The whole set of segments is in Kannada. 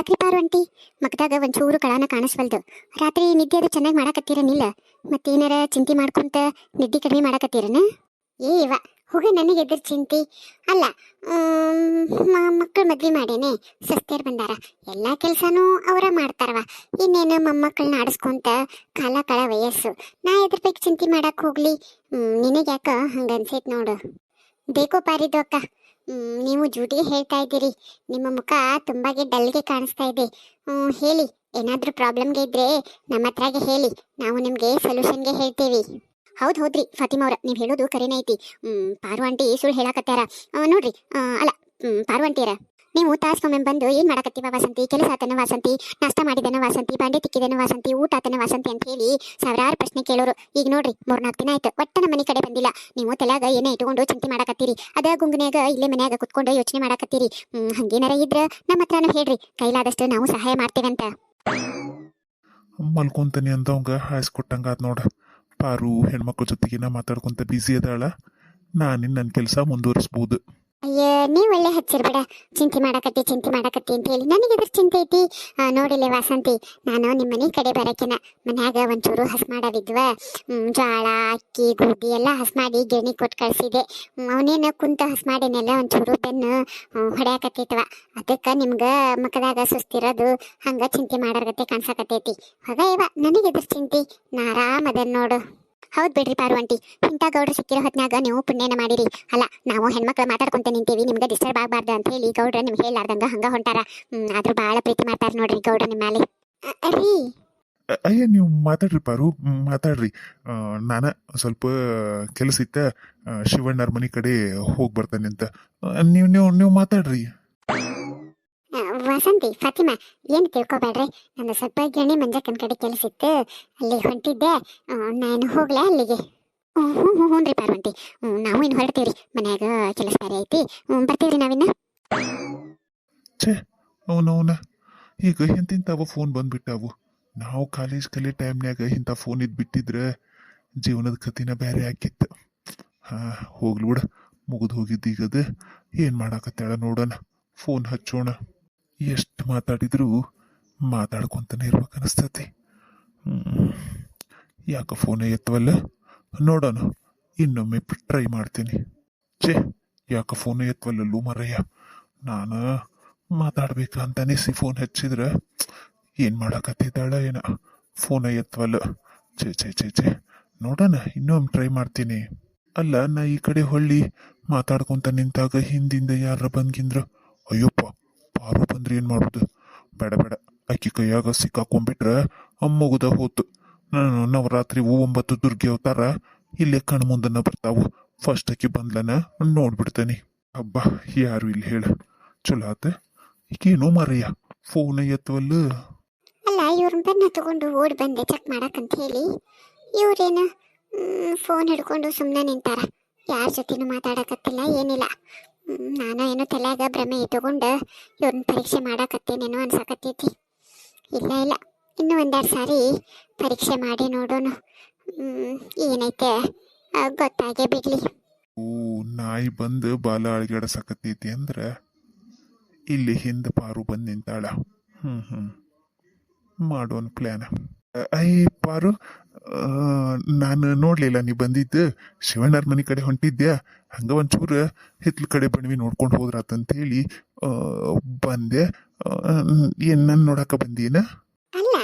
ಯಾಕ್ರಿ ಪಾರು ಅಂಟಿ. ಮಗದಾಗ ಒಂಚೂರು ಕಳಾನ ಕಾಣಿಸ್ವಲ್ದು. ರಾತ್ರಿ ನಿದ್ದೆ ಅದು ಚೆನ್ನಾಗಿ ಮಾಡಕತ್ತೀರನಿಲ್ಲ. ಮತ್ತೇನಾರ ಚಿಂತೆ ಮಾಡ್ಕೊಂತ ನಿದ್ದೆ ಕಡಿಮೆ ಮಾಡಕತ್ತೀರನ? ಏ ಇವ, ಹೋಗ ನನಗೆ ಎದುರು ಚಿಂತೆ. ಅಲ್ಲ ಮಕ್ಕಳು ಮದ್ವೆ ಮಾಡೇನೆ. ಸಸ್ತಿಯರ್ ಬಂದಾರ. ಎಲ್ಲ ಕೆಲಸನೂ ಅವರ ಮಾಡ್ತಾರವ. ಇನ್ನೇನು ಮೊಮ್ಮಕ್ಕಳನ್ನ ಆಡಿಸ್ಕೊಂತ ಕಾಲ ಕಾಲ ವಯಸ್ಸು. ನಾ ಎದ್ರ ಬಗ್ಗೆ ಚಿಂತೆ ಮಾಡಕ್ಕೆ ಹೋಗ್ಲಿ. ನಿನಗೆ ಯಾಕ ಹಂಗೆ ಅನ್ಸೈತ್ ನೋಡು. ಬೇಕೋ ಪಾರಿದ್ದು ಅಕ್ಕ. ನೀವು ಜೂಟಿಗೆ ಹೇಳ್ತಾ ಇದ್ದೀರಿ. ನಿಮ್ಮ ಮುಖ ತುಂಬಾಗೆ ಡಲ್ಗೆ ಕಾಣಿಸ್ತಾ ಇದೆ. ಹೇಳಿ, ಏನಾದ್ರೂ ಪ್ರಾಬ್ಲಮ್ಗೆ ಇದ್ರೆ ನಮ್ಮ ಹತ್ರಗೆ ಹೇಳಿ. ನಾವು ನಿಮಗೆ ಸೊಲ್ಯೂಷನ್ಗೆ ಹೇಳ್ತೀವಿ. ಹೌದು ಹೌದ್ರಿ, ಫಾತಿಮಾ ಅವ್ರ, ನೀವು ಹೇಳೋದು ಕರೆನೇ ಐತಿ ಪಾರು ಆಂಟಿ ಸುಳ್ಳು ಹೇಳಕತ್ತಾರ. ನೋಡ್ರಿ ಅಲ್ಲ ಪಾರು ಆಂಟಿಯರ ನೀವು ತಾಸ್ಕೊಮ್ಮೆ ಬಂದು ಏನ್ ಮಾಡಕತ್ತೀವ ವಾಸಂತಿ? ಕೆಲಸ ಆತನ ವಾಸಂತಿ, ನಾಷ್ಟ ಮಾಡಿದನ ವಾಸಂತಿ, ಬಾಂಡೆ ತಿಕ್ಕಿದನ ವಾಸಂತಿ ಊಟ ಆತನ ವಾಸಂತಿ ಅಂತ ಹೇಳಿ ಸಾವಿರಾರು ಪ್ರಶ್ನೆ ಕೇಳೋರು. ಈಗ ನೋಡ್ರಿ, ಮೂರ್ನಾಲ್ಕು ದಿನ ಆಯ್ತು. ಒಟ್ಟ ನಮ್ಮ ಮನೆ ಕಡೆ ಬಂದಿಲ್ಲ. ನೀವು ತಲೆಯಾಗ ಏನೇ ಇಟ್ಕೊಂಡು ಚಿಂತೆ ಮಾಡಕತ್ತೀರಿ. ಅದ ಗುಂಗನ್ಯಾಗ ಇಲ್ಲೇ ಮನ್ಯಾಗ ಕುತ್ಕೊಂಡು ಯೋಚನೆ ಮಾಡಕತ್ತೀರಿ. ಹ್ಮ್, ಹಂಗೇನಾರ ಇದ್ರ ನಮ್ಮ ಹತ್ರನೂ ಹೇಳ್ರಿ. ಕೈಲಾದಷ್ಟು ನಾವು ಸಹಾಯ ಮಾಡ್ತೇವಂತ. ಮಲ್ಕೊಂತಾನೆ ಹಾಯ್ಸ್ ಹಾಯಿಸ್ಕೊಟ್ಟಂಗ ಆತ್ ನೋಡ. ಪಾರು ಹೆಣ್ಮಕ್ಳ ಜೊತೆಗಿನ ಮಾತಾಡ್ಕೊಂತ ಬ್ಯುಸಿ ಅದಾಳ. ನಾನಿನ್ ನನ್ನ ಕೆಲಸ ಮುಂದುವರಿಸ್ಬೋದು. ಅಯ್ಯ ನೀ ಒಳ್ಳೆ ಹಚ್ಚಿರ್ಬೇಡ ಚಿಂತೆ ಮಾಡಕತ್ತಿ ಚಿಂತೆ ಮಾಡಕತ್ತಿ ಅಂತ ಹೇಳಿ. ನನಗೆ ಎದ್ರ ಚಿಂತೆ ಐತಿ. ನೋಡಿಲ್ಲ ನೋಡಿಲೆ ವಾಸಂತಿ, ನಾನು ನಿಮ್ಮ ಮನೆ ಕಡೆ ಬರಕಿನ. ಮನ್ಯಾಗ ಒಂಚೂರು ಹಸ್ ಮಾಡೋದಿದ್ವ. ಜೋಳ ಅಕ್ಕಿ ಗೋಧಿ ಎಲ್ಲ ಹಸ್ ಮಾಡಿ ಗಿರಣಿ ಕೊಟ್ಟು ಕಳ್ಸಿದೆ. ಅವನೇನು ಕುಂತ ಹಸ್ ಮಾಡಿನೆಲ್ಲ ಒಂಚೂರು ಬೆನ್ನು ಹೊಡ್ಯಾಕತ್ತೈತವ. ಅದಕ್ಕೆ ನಿಮ್ಗೆ ಮಕ್ಕದಾಗ ಸುಸ್ತಿರೋದು ಹಂಗ ಚಿಂತೆ ಮಾಡಾರ್ಗತೆ ಕಾಣಿಸಕತ್ತೈತಿ. ಹೊಗ ಇವ ನನಗೆ ಎದ್ರ ಚಿಂತೆ. ನಾ ಆರಾಮದ ನೋಡು. ಹೌದ್ ಬಿಡ್ರಿ ಪಾರು ಆಂಟಿ. ಇಂಥ ಗೌಡ್ರು ಸಿಕ್ಕಿರೋ ಹೊತ್ನಾಗ ನೀವು ಪುಣ್ಯನ ಮಾಡಿರಿ. ಅಲ್ಲ, ನಾವು ಹೆಣ್ಮಕ್ಳು ಮಾತಾಡ್ಕೊಂತ ನಿಂತೀವಿ, ನಿಮ್ಗೆ ಡಿಸ್ಟರ್ಬ್ ಆಗಬಾರ್ದು ಅಂತ ಹೇಳಿ ಗೌಡ್ರ ನಿಮ್ಗೆ ಹೇಳಾರ್ದಂಗ ಹಂಗ ಹೊಂಟಾರ. ಆದ್ರೂ ಭಾಳ ಪ್ರೀತಿ ಮಾಡ್ತಾರೆ ನೋಡ್ರಿ ಗೌಡ್ರ ನಿಮ್ಮ ಮೇಲೆ ಅ- ಅಯ್ಯ, ನೀವು ಮಾತಾಡ್ರಿ ಪಾರು ಮಾತಾಡ್ರಿ. ನಾನು ಸ್ವಲ್ಪ ಕೆಲಸ ಇತ್ತ ಶಿವಣ್ಣರ್ ಮನೆ ಕಡೆ ಹೋಗಿ ಬರ್ತಾನೆ ಅಂತ. ನೀವು ನೀವು ನೀವು ಮಾತಾಡ್ರಿ. ವಸಂತಿ ಫಾತಿಮಾ, ಏನು ತಿಳ್ಕೊಬೇಡ್ರಿ? ನನ್ನ ಸ್ವಲ್ಪ ಗಿರಣಿ ಮಂಜಕ್ಕನ ಕಡೆ ಕೆಲಸ ಇತ್ತು. ಅಲ್ಲಿ ಹೊಂಟಿದ್ದೆ. ನಾನು ಹೋಗ್ಲಾ ಅಲ್ಲಿಗೆ? ಹ್ಞೂ ಹ್ಞೂ ಹ್ಞೂ ರೀ ಪಾರ್ವಂತಿ. ನಾವು ಇನ್ನು ಹೊರಡ್ತೀವ್ರಿ. ಮನ್ಯಾಗ ಕೆಲಸ ಬೇರೆ ಐತಿ. ಹ್ಞೂ ಬರ್ತೀವ್ರಿ ನಾವಿನ್ನ? ಅವನವನ. ಈಗ ಎಂತಿಂತಾವ ಫೋನ್ ಬಂದ್ಬಿಟ್ಟಾವು. ನಾವು ಕಾಲೇಜ್ ಕಲಿ ಟೈಮ್ನ್ಯಾಗ ಇಂಥ ಫೋನ್ ಇದ್ ಬಿಟ್ಟಿದ್ರೆ ಜೀವನದ ಕಥೆನ ಬೇರೆ ಆಕಿತ್ತು ಹಾಂ, ಹೋಗ್ಲಿ ಬಿಡ. ಮುಗಿದು ಹೋಗಿದ್ದು ಈಗದ ಏನು ಮಾಡಾಕತ್ತಾಳ ನೋಡೋಣ. ಫೋನ್ ಹಚ್ಚೋಣ. ಎಷ್ಟು ಮಾತಾಡಿದ್ರು ಮಾತಾಡ್ಕೊಂತಾನೆ ಇರ್ಬೇಕನ್ನಿಸ್ತತಿ. ಅನಿಸ್ತತಿ ಯಾಕೆ ಫೋನೇ ಎತ್ತವಲ್ಲ? ನೋಡೋಣ, ಇನ್ನೊಮ್ಮೆ ಟ್ರೈ ಮಾಡ್ತೀನಿ. ಛೇ, ಯಾಕೆ ಫೋನೇ ಎತ್ತವಲ್ಲಲ್ಲೂ ಮರಯ್ಯ ನಾನು ಮಾತಾಡ್ಬೇಕಂತ ಅನಿಸಿ ಫೋನ್ ಹಚ್ಚಿದ್ರೆ ಏನು ಮಾಡಕತ್ತಿದ್ದಾಳ ಏನ? ಫೋನ್ ಎತ್ತವಲ್ಲ. ಛೇ ಛೇ ಛೇ ಛೇ. ನೋಡೋಣ, ಇನ್ನೊಮ್ಮೆ ಟ್ರೈ ಮಾಡ್ತೀನಿ. ಅಲ್ಲ, ನಾ ಈ ಕಡೆ ಹೊಳ್ಳಿ ಮಾತಾಡ್ಕೊಂತ ನಿಂತಾಗ ಹಿಂದಿಂದ ಯಾರ ಬಂದ್ಗಿಂದ್ರ? ಅಯ್ಯಪ್ಪ ಪಾರು ಬಂದ್ರೆ ಏನು ಮಾಡೋದು ಬೇಡ ಬೇಡ. ಅಕ್ಕಿ ಕೈಯಾಗ ಸಿಕ್ಕಾಕೊಂಡ್ಬಿಟ್ರೆ ಅಮ್ಮಗುದ ಹೋತು. ನಾನು ನವರಾತ್ರಿ ಒಂಬತ್ತು ದುರ್ಗಿ ಅವತಾರ, ಇಲ್ಲೇ ಕಣ್ ಮುಂದನ್ನ ಬರ್ತಾವು. ಫಸ್ಟ್ ಅಕ್ಕಿ ಬಂದ್ಲನ ನೋಡ್ಬಿಡ್ತೇನೆ. ಹಬ್ಬ ಯಾರು ಇಲ್ಲಿ ಹೇಳ? ಚಲೋ ಆತ. ಈಗೇನೋ ಮರಯ್ಯ ಫೋನ್ ಎತ್ತವಲ್ಲ. ಅಲ್ಲ ಇವ್ರನ್ನ ಬೆನ್ನ ತಗೊಂಡು ಓಡಿ ಬಂದೆ ಚೆಕ್ ಮಾಡಕ್ಕಂತ ಹೇಳಿ. ಇವ್ರೇನು ಫೋನ್ ಹಿಡ್ಕೊಂಡು ಸುಮ್ಮನೆ ನಿಂತಾರ. ಯಾರ ಜೊತೆನೂ ಮಾತಾಡಕತ್ತಿಲ್ಲ, ಏನಿಲ್ಲ. ನಾನು ಏನೋ ತಲೆಯಾಗ ಭ್ರಮೆ ಇಟ್ಟುಕೊಂಡು ಇವ್ರನ್ನ ಪರೀಕ್ಷೆ ಮಾಡಾಕತ್ತೇನೇನೋ ಅನ್ಸಕತ್ತೈತಿ ಇಲ್ಲ ಇಲ್ಲ. ಇನ್ನೂ ಒಂದೆರಡು ಸಾರಿ ಪರೀಕ್ಷೆ ಮಾಡಿ ನೋಡೋಣ ಏನೈತೆ? ಗೊತ್ತಾಗೆ ಬಿಡ್ಲಿ. ಓ ನಾಯಿ ಬಂದು ಬಾಲ ಅಳಗಾಡಸಕತ್ತೈತಿ ಅಂದ್ರೆ ಇಲ್ಲಿ ಹಿಂದೆ ಪಾರು ಬಂದು ನಿಂತಾಳ. ಹ್ಮ್ ಹ್ಮ್. ಮಾಡೋನ್ ಪ್ಲಾನ್. ಐ ಪಾರು ನಾನು ನೋಡಲಿಲ್ಲ ನೀ ಬಂದಿದ್ದು. ಶಿವಣ್ಣರ ಮನೆ ಕಡೆ ಹೊಂಟಿದ್ಯಾ? ಹಂಗ ಒಂಚೂರು ಹಿತ್ಲ ಕಡೆ ಬಣ್ವಿ ನೋಡ್ಕೊಂಡು ಹೋದ್ರಾತಂತೇಳಿ ಬಂದೆ. ಏನು ಏನ್ ನೋಡಕ್ಕೆ ನೋಡಾಕ ಬಂದೀನ? ಅಲ್ಲ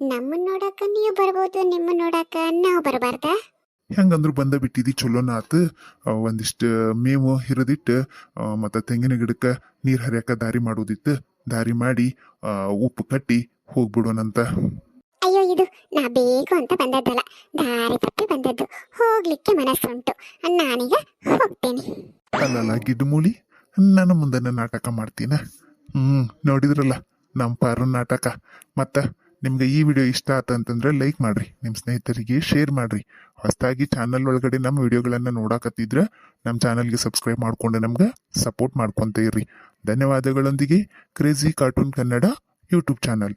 ನಮ್ಮನ್ನ ನೋಡಕ ನೀವು ಬರ್ಬೋದು ನಿಮ್ಮನ್ನ ನೋಡಕ ನಾವು ಬರಬಾರ್ದ? ಹೆಂಗಂದ್ರು ಬಂದ ಬಿಟ್ಟಿದಿ ಚಲೋನ ಆತು ಆ, ಒಂದಿಷ್ಟು ಮೇವು ಹಿರಿದಿಟ್ಟು ಮತ್ತು ತೆಂಗಿನ ಗಿಡಕ್ಕೆ ನೀರು ಹರಿಯಾಕ ದಾರಿ ಮಾಡೋದಿತ್ತು. ದಾರಿ ಮಾಡಿ ಉಪ್ಪು ಕಟ್ಟಿ ಹೋಗ್ಬಿಡೋಣಂತ. ಇದು ನಾ ಬೇಕು ಅಂತ ಬಂದದ್ದಲ್ಲ. ದಾರಿ ತಪ್ಪಿ ಬಂದದ್ದು. ಹೋಗ್ಲಿಕ್ಕೆ ಮನಸ್ಸುಂಟು. ನಾನೀಗ ಹೋಗ್ತೇನೆ. ಅಲ್ಲಲ್ಲ ಗಿಡ್ಮೂಳಿ ನನ್ನ ಮುಂದನ ನಾಟಕ ಮಾಡ್ತೀನ? ಹ್ಮ್, ನೋಡಿದ್ರಲ್ಲ ನಮ್ಮ ಪಾರು ನಾಟಕ. ಮತ್ತ ನಿಮ್ಗೆ ಈ ವಿಡಿಯೋ ಇಷ್ಟ ಆತ ಅಂತಂದ್ರೆ ಲೈಕ್ ಮಾಡ್ರಿ. ನಿಮ್ಮ ಸ್ನೇಹಿತರಿಗೆ ಶೇರ್ ಮಾಡ್ರಿ. ಹೊಸದಾಗಿ ಚಾನಲ್ ಒಳಗಡೆ ನಮ್ಮ ವಿಡಿಯೋಗಳನ್ನ ನೋಡಾಕತ್ತಿದ್ರೆ ನಮ್ಮ ಚಾನಲ್ಗೆ ಸಬ್ಸ್ಕ್ರೈಬ್ ಮಾಡ್ಕೊಂಡು ನಮ್ಗೆ ಸಪೋರ್ಟ್ ಮಾಡ್ಕೊಂತ ಇರ್ರಿ. ಧನ್ಯವಾದಗಳೊಂದಿಗೆ crazy cartoon Kannada YouTube channel